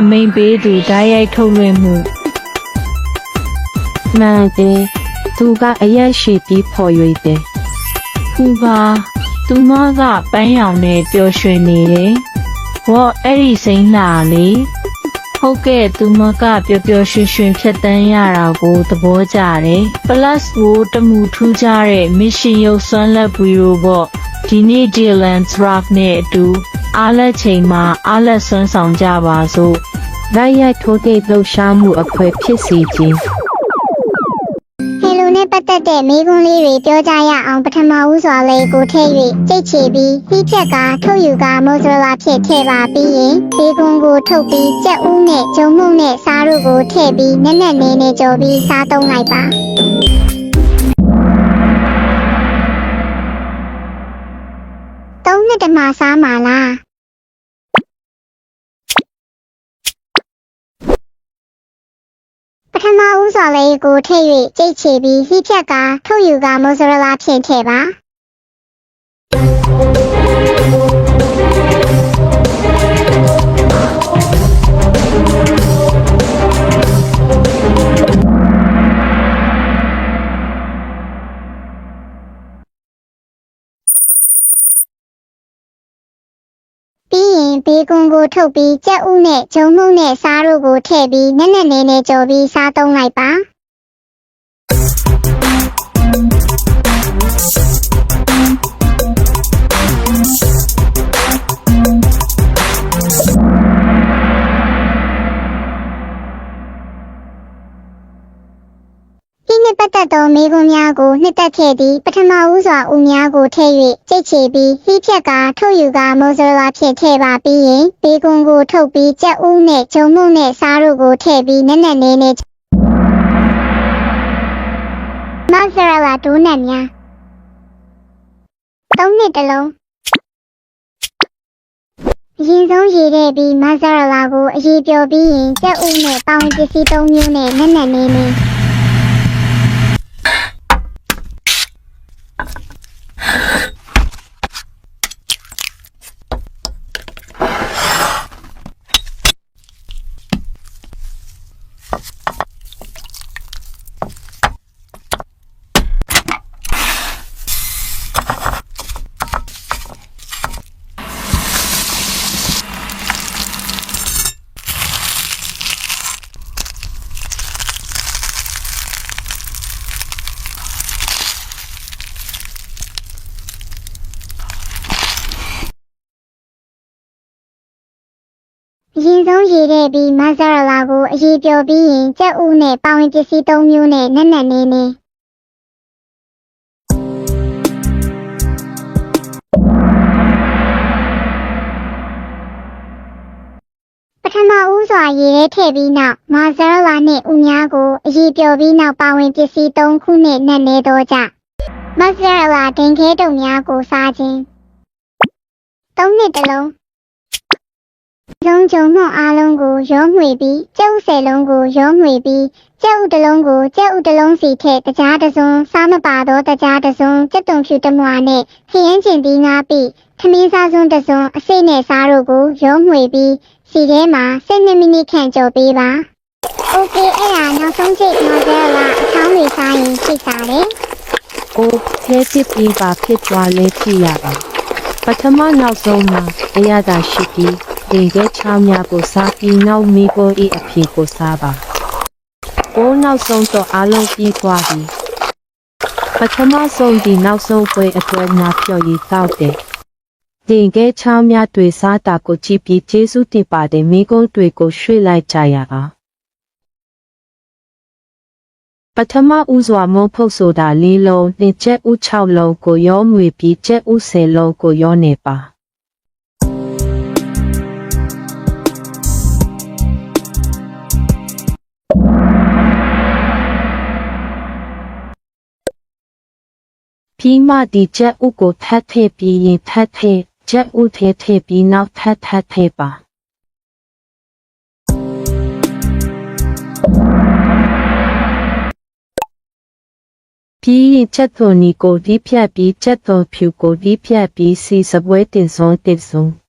ခါဟုတ်အမိန်ပေးသူဓာတ်ရိုက်ထုတ်လွှင့်မှုမှန်တယ်သူကအရက်ရှိပြီးဖော်ရွေတယ်ဖူပါသူမကပန်းရောင်နဲ့ပျော်ရွှင်နေတယ်ဝေါ်အဲ့ဒီစိမ့်လာလေဟုတ်ကဲ့သူမကပျော်ပျော်ရွှင်ရွှင်ဖြတ်တန်းရတာကိုသဘောကျတယ် plus ကိုတမှုထူးခြားတဲ့ mission ရုပ်စွမ်းလက်ဗီဒီယိုပေါ့ဒီနေ့ Dylan Rock နဲ့အတူအားလက်ချိန်မှာအားလက်စွမ်းဆောင်ကြပါစို့ ဓာတ်ရိုက်ထိုးတဲ့လှုပ်ရှားမှုအခွဲဖြစ်စီခြင်းဟယ်လိုနဲ့ပတ်သက်တဲ့မိကွန်းလေးတွေပြောကြရအောင်ပထမဦးစွာလေးကိုထည့်၍ကြိတ်ချီပြီးဟိဖြက်ကထုတ်ယူကမိုဇရလာဖြစ်ထည့်ပါပြီးရင်ဘေကွန်ကိုထုတ်ပြီးကြက်ဥနဲ့ဂျုံမှုန့်နဲ့စားတို့ကိုထည့်ပြီးနက်နက်နေနေကြော်ပြီးစားသုံးလိုက်ပါသုံးနှစ်တမစားမှာလား ထမဦးစွာလေးကိုထည့်၍ကြိတ်ချီပြီးဟိဖြက်ကထုတ်ယူကမိုဇရလာဖြစ်ထည့်ပါ ဘေကွန်ကိုထုတ်ပြီးကြက်ဥနဲ့ဂျုံမှုန့်နဲ့စားတို့ကိုထည့်ပြီးနက်နက်နေနေကြော်ပြီးစားသုံးလိုက်ပါ နှစ်ပတ်သက်သောမိကွန်းများကိုနှစ်သက်ခဲ့သည့်ပထမဦးစွာဦးများကိုထည့်၍ကြိတ်ချီပြီးဟိဖြက်ကထုတ်ယူကမိုဇရလာဖြစ်ထည့်ပါပြီးရင်ဘေကွန်ကိုထုတ်ပြီးကြက်ဥနဲ့ဂျုံမှုန့်နဲ့စားတို့ကိုထည့်ပြီးနက်နက်နေနေမိုဇရလာဒိုးနက်များသုံးနှစ်တစ်လုံးအရင်ဆုံးရေတဲ့ပြီးမဆရလာကိုအရေးပြောပြီးရင်ကြက်ဥနဲ့ပေါင်းပစ္စည်းသုံးမျိုးနဲ့နက်နက်နေနေ အရင်ဆုံးရေတဲ့ပြီးမဆရလာကိုအရေးပြောပြီးရင်ကြက်ဥနဲ့ပေါင်းပစ္စည်းသုံးမျိုးနဲ့နက်နက်နေနေပထမဦးစွာရေထဲထည့်ပြီးနောက်မာဇရလာနဲ့ဥများကိုအရေးပြောပြီးနောက်ပါဝင်ပစ္စည်းသုံးခုနဲ့နက်နေတော့ကြမဆရလာဒင်ခဲတုံများကိုစားခြင်းသုံးနှစ်တစ်လုံး လုံးကြုံမအားလုံးကိုရောမှွေပြီးကျုပ်ဆယ်လုံးကိုရောမှွေပြီးကျုပ်တလုံးကိုကျုပ်တလုံးစီထက်တကြားတစုံစားမပါတော့တကြားတစုံကျက်တုံဖြူတမွာနဲ့ခရင်ကျင်ပြီးငါပြီခမင်းစားစုံတစုံအစိနဲ့စားတို့ကိုရောမှွေပြီးစီထဲမှာ7မိနစ်ခန့်ကြော်ပေးပါ။ Okay အဲ့ဒါနောက်ဆုံးချိန်နော်ဇယ်လာအချောင်းတွေစားရင်ထိတ်တာလေ။အိုးဖဲဖြစ်ပြီးပါဖြစ်သွားလဲဖြစ်ရပါ။ပထမနောက်ဆုံးမှာအရသာရှိပြီး ဒီကဲချောင်းများကိုစားပြီးနောက်မိကိုဤအဖြစ်ကိုစားပါ။အိုးနောက်ဆုံးတော့အလုံးပြီးသွားပြီ။ပထမဆုံးဒီနောက်ဆုံးပွဲအတွက်ငါပြော်ရည်တောက်တယ်။ဒီကဲချောင်းများတွေစားတာကိုကြည့်ပြီးကျေးဇူးတင်ပါတယ်မိကုန်းတွေကိုရွှေ့လိုက်ကြရအောင်ပထမဦးစွာမုံဖုတ်ဆိုတာလေးလုံးနှစ်ချက်ဦး6လုံးကိုရောမွေပြီးချက်ဦး10လုံးကိုရောနေပါ ပြီးမှဒီချက်ဦးကိုထပ်ထည့်ပြီးရင်ထပ်ထည့်ချက်ဦးထည့်ထည့်ပြီးနောက်ထပ်ထပ်ထည့်ပါပြီးရင်ချက်သွန်နီကိုဒီဖြတ်ပြီးချက်သွန်ဖြူကိုဒီဖြတ်ပြီးစီစပွဲတင်ဆုံးတင်ဆုံး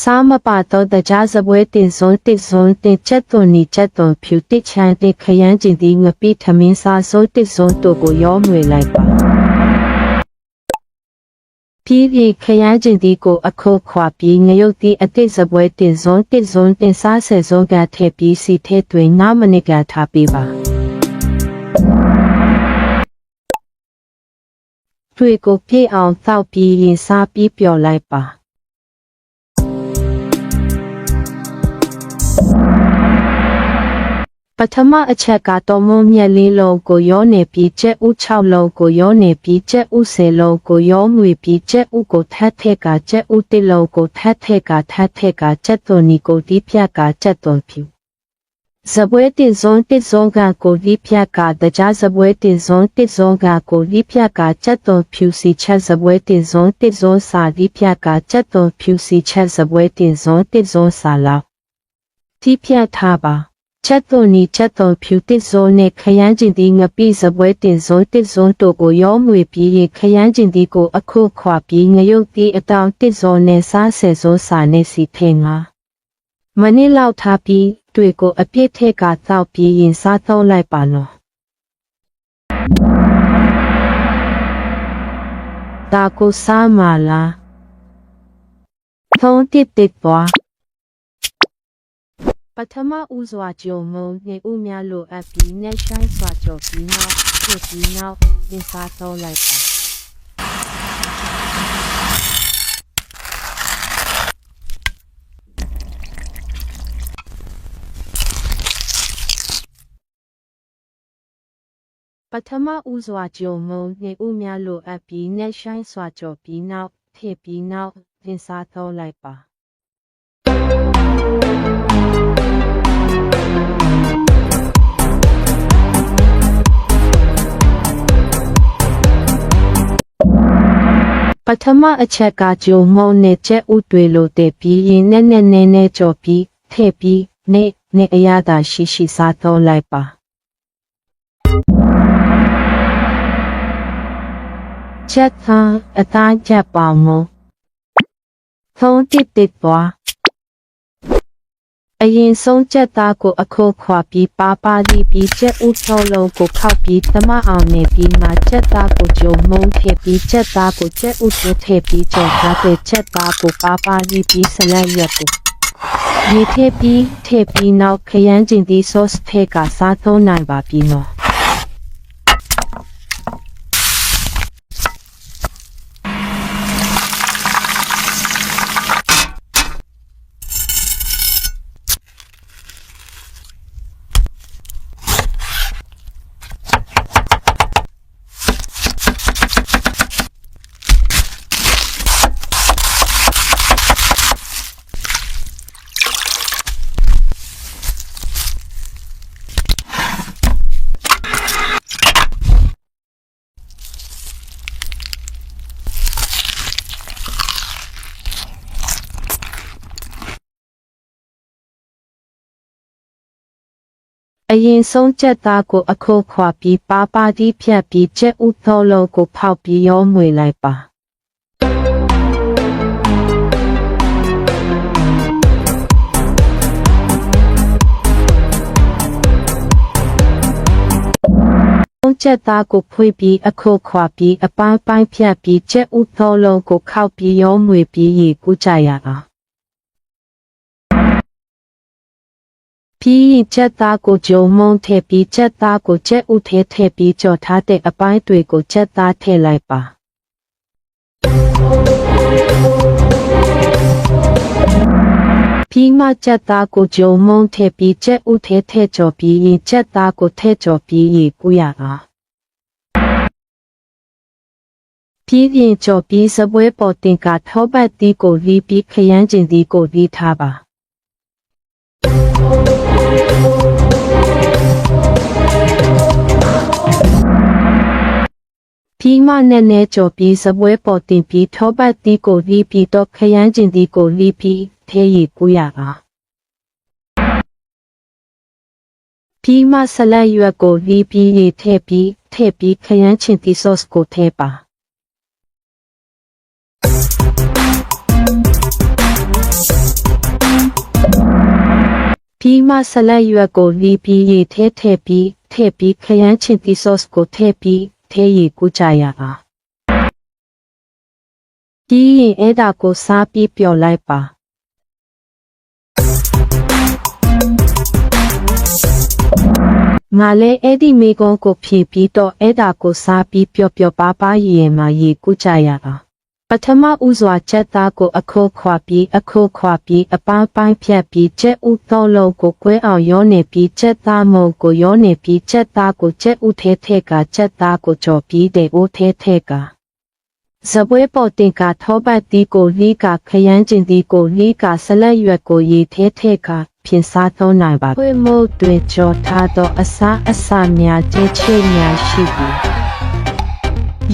စားမပါတော့တကြားစပွဲတင်စွန်းတစ်စွန်းတင်ချက်သွန်နီချက်သွန်ဖြူတစ်ချမ်းတစ်ခရမ်းကျင်သည်ငပိထမင်းစားစိုးတစ်စွန်းတို့ကိုရောမွေလိုက်ပါပြီးပြီးခရမ်းကျင်သည်ကိုအခုခွာပြီးငရုတ်သည်အတိတ်စပွဲတင်စွန်းတစ်စွန်းတင်စားဆယ်စွန်းကထည့်ပြီးစီထဲတွင်နောက်မနစ်ကထားပေးပါတွေ့ကိုပြည့်အောင်သောက်ပြီးရင်စားပြီးပျော်လိုက်ပါ ပထမအချက်ကတော့မုံမြက်လေးလုံးကိုရောနေပြီးကျက်ဥ6လုံးကိုရောနေပြီးကျက်ဥ10လုံးကိုရောငွေပြီးကျက်ဥကိုထပ်ထက်ကကျက်ဥ1လုံးကိုထပ်ထက်ကထပ်ထက်ကကျက်သွန်နီကိုဒီပြက်ကကျက်သွန်ဖြူဇပွဲတင်စွန်တစ်စွန်ကကိုလိဖြတ်ကတကြားဇပွဲတင်စွန်တစ်စွန်ကကိုလိဖြတ်ကစက်သွန်ဖြူစီချက်ဇပွဲတင်စွန်တစ်စွန်စာလိဖြတ်ကစက်သွန်ဖြူစီချက်ဇပွဲတင်စွန်တစ်စွန်စာလောက်တိဖြတ်ထားပါ ချက်သွန်နီချက်သွန်ဖြူတစ်စွန်နဲ့ခရမ်းကျင်ဒီငပိဇပွဲတင်စွန်တစ်စွန်တို့ကိုရောမွေပြီးရင်ခရမ်းကျင်ဒီကိုအခုခွာပြီးငရုတ်တီအတောင်တစ်စွန်နဲ့စားဆယ်စွန်စာနဲ့စီထင်ငါမနေ့လောက်ထားပြီးတွေ့ကိုအပြစ်ထက်ကသောက်ပြီးရင်စားသုံးလိုက်ပါနော်ဒါကိုစားမလားသုံးတစ်တစ်ပွား ပထမဦးစွာကြုံမုံနေဦးများလိုအပ်ပြီးနဲ့ဆိုင်စွာကြော်ပြီးနောက်ဖြစ်ပြီးနောက်ရင်စားသုံးလိုက်ပါပထမဦးစွာကြုံမုံနေဦးများလိုအပ်ပြီးနဲ့ဆိုင်စွာကြော်ပြီးနောက်ဖြစ်ပြီးနောက်ရင်စားသုံးလိုက်ပါ ထမအချက်ကဂျုံမုံနဲ့ချက်ဥတွေလိုတဲ့ပြီးရင်နဲ့နဲ့နဲ့နဲ့ကြော်ပြီးထည့်ပြီးနေနေအရသာရှိရှိစားသုံးလိုက်ပါချက်သာအသားချက်ပါမသုံးတစ်တစ်ပွား အရင်ဆုံးချက်သားကိုအခုခွာပြီးပါပါလီပြီးချက်ဥထောလုံးကိုခောက်ပြီးသမအောင်နေပြီးမှချက်သားကိုဂျုံမုံထည့်ပြီးချက်သားကိုချက်ဥကိုထည့်ပြီးကြော်ထားတဲ့ချက်သားကိုပါပါလီပြီးဆလတ်ရက်ကိုရေထည့်ပြီးထည့်ပြီးနောက်ခရမ်းကျင်သည့် sauce ထည့်ကစားသုံးနိုင်ပါပြီနော် အရင်ဆုံးချက်သားကိုအခုခွာပြီးပါပါတီးဖြတ်ပြီးချက်ဥသောလုံးကိုဖောက်ပြီးရောမွေလိုက်ပါဆုံးချက်သားကိုဖွေးပြီးအခုခွာပြီးအပိုင်းပိုင်းဖြတ်ပြီးချက်ဥသောလုံးကိုခောက်ပြီးရောမွေပြီးရေကူးကြရအောင် ပြီးရင်ချက်သားကိုဂျုံမုံထည့်ပြီးချက်သားကိုချက်ဥထဲထည့်ပြီးကြော်ထားတဲ့အပိုင်းတွေကိုချက်သားထည့်လိုက်ပါပြီးမှချက်သားကိုဂျုံမုံထည့်ပြီးချက်ဥထဲထည့်ကြော်ပြီးရင်ချက်သားကိုထည့်ကြော်ပြီးရေကူးရတာပြီးရင်ကြော်ပြီးစပွဲပေါ်တင်ကထောပတ်တီးကိုလီးပြီးခရမ်းကျင်တီးကိုလီးထားပါ ပြီးမှနဲ့နဲ့ကြော်ပြီးစပွဲပေါ်တင်ပြီးထောပတ်တီးကိုလီးပြီးတော့ခရမ်းကျင်တီးကိုလီးပြီးထဲရီကူးရတာပြီးမှဆလတ်ရွက်ကိုလီးပြီးရေထည့်ပြီးထည့်ပြီးခရမ်းချင်တီဆော့စ်ကိုထည့်ပါ ပြီးမှဆက်လက်ရွက်ကိုလီပြီးရေထဲထည့်ပြီးထည့်ပြီးခရမ်းချင်တီဆော့စ်ကိုထည့်ပြီးထဲရေကူးကြရတာပြီးရင်အဲ့ဒါကိုစားပြီးပျော်လိုက်ပါငါလည်းအဲ့ဒီမိကုန်းကိုဖြည့်ပြီးတော့အဲ့ဒါကိုစားပြီးပျော်ပျော်ပါပါရေမှာရေကူးကြရတာ ပထမဦးစွာချက်သားကိုအခုခွာပြီးအခုခွာပြီးအပန်းပိုင်းဖြတ်ပြီးချက်ဥသုံးလုံးကိုကွဲအောင်ရောနေပြီးချက်သားမုံကိုရောနေပြီးချက်သားကိုချက်ဥထဲထဲကချက်သားကိုကြော်ပြီးတဲ့ဦးထဲထဲကဇပွဲပေါ်တင်ကထောပတ်တီကိုလီကခရမ်းကျင်တီကိုလီကဆလက်ရွက်ကိုရေထဲထဲကပြင်စားသုံးနိုင်ပါဖွေမို့တွင်ကြော်ထားသောအစားအစာများကျဲချဲများရှိသည်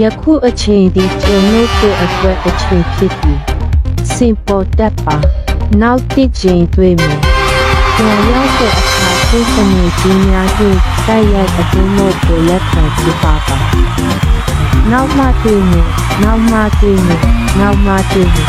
ယခုအချိန်ဒီကျွန်ုပ်တို့အတွက်အချိန်ဖြစ်သည်စင်ပေါ်တက်ပါနောက်တစ်ချိန်တွေ့မယ်ကျွန်ရောက်တဲ့အခါသိစနေကြီးများကိုတိုက်ရိုက်အတူမို့ကိုလက်ခံပြပါပါနောက်မှတွေ့မယ်နောက်မှတွေ့မယ်နောက်မှတွေ့မယ်